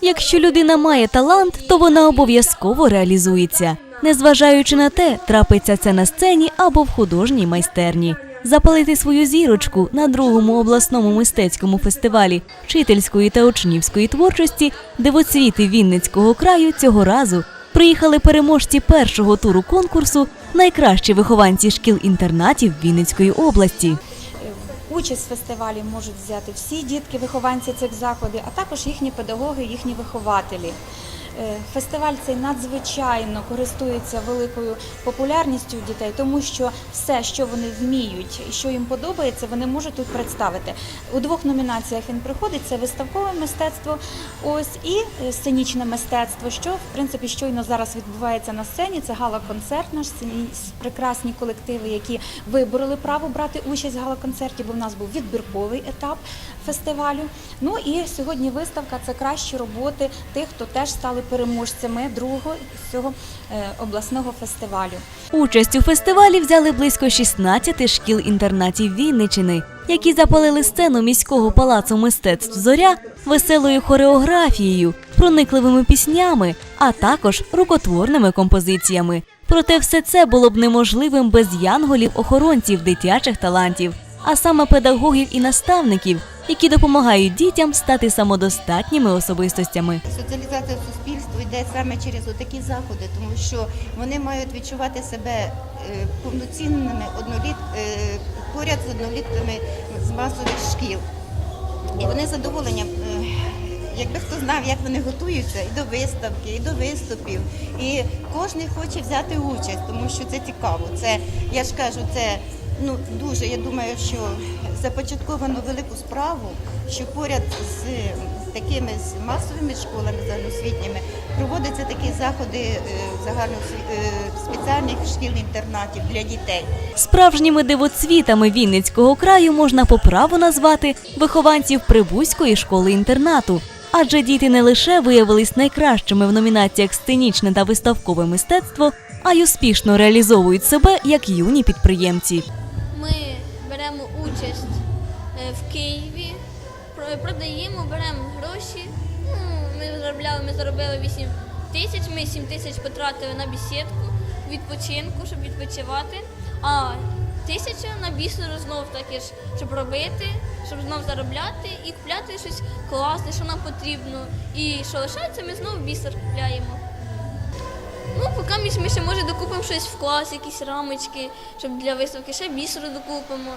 Якщо людина має талант, то вона обов'язково реалізується. Незважаючи на те, трапиться це на сцені або в художній майстерні. Запалити свою зірочку на другому обласному мистецькому фестивалі вчительської та учнівської творчості дивоцвіти Вінницького краю цього разу приїхали переможці першого туру конкурсу найкращі вихованці шкіл-інтернатів Вінницької області. Участь в фестивалі можуть взяти всі дітки, вихованці цих закладів, а також їхні педагоги, їхні вихователі. Е, Фестиваль цей надзвичайно користується великою популярністю дітей, тому що все, що вони вміють що їм подобається, вони можуть тут представити. У двох номінаціях він приходить: це виставкове мистецтво, ось і е, сценічне мистецтво, що в принципі щойно зараз відбувається на сцені. Це гала-концерт, наш прекрасні колективи, які вибороли право брати участь в гала-концерті, бо в нас був відбірковий етап фестивалю. Ну і сьогодні виставка це кращі роботи тих, хто теж стали переможцями другого цього е, обласного фестивалю. Участь у фестивалі взяли близько 16 шкіл-інтернатів Вінничини, які запалили сцену міського палацу мистецтв Зоря веселою хореографією, проникливими піснями, а також рукотворними композиціями. Проте все це було б неможливим без янголів-охоронців дитячих талантів, а саме педагогів і наставників, які допомагають дітям стати самодостатніми особистостями. Соціалізація в суспільство йде саме через такі заходи, тому що вони мають відчувати себе е, повноцінними одноліт, е, поряд з однолітками з масових шкіл. І вони з задоволенням, е, якби хто знав, як вони готуються і до виставки, і до виступів. І кожен хоче взяти участь, тому що це цікаво. Це, я ж кажу, це ну, дуже, я думаю, що започатковано велику справу, що поряд з такими з масовими школами загальноосвітніми проводяться такі заходи е, загально спеціальних шкіл-інтернатів для дітей. Справжніми дивоцвітами Вінницького краю можна по праву назвати вихованців Прибузької школи-інтернату. Адже діти не лише виявились найкращими в номінаціях сценічне та виставкове мистецтво, а й успішно реалізовують себе як юні підприємці. Участь е, в Києві, продаємо, беремо гроші. Ну, ми заробляли, ми заробили 8 тисяч, ми 7 тисяч потратили на бесідку, відпочинку, щоб відпочивати. А тисяча на бісеру знов таки ж, щоб робити, щоб знов заробляти і купляти щось класне, що нам потрібно. І що лишається, ми знову бісер купляємо. Ну, поки ми ще може докупимо щось в клас, якісь рамочки, щоб для виставки ще бісеру докупимо.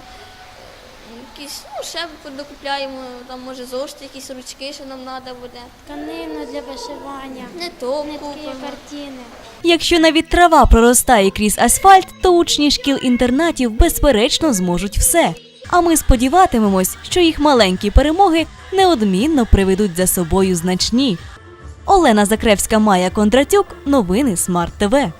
Якісь, ну, ще докупляємо, там може зошити, якісь ручки, що нам треба буде. Тканину для вишивання, Не то нитки, купимо. картини. Якщо навіть трава проростає крізь асфальт, то учні шкіл-інтернатів безперечно зможуть все. А ми сподіватимемось, що їх маленькі перемоги неодмінно приведуть за собою значні. Олена Закревська, Майя Кондратюк, новини Смарт ТВ.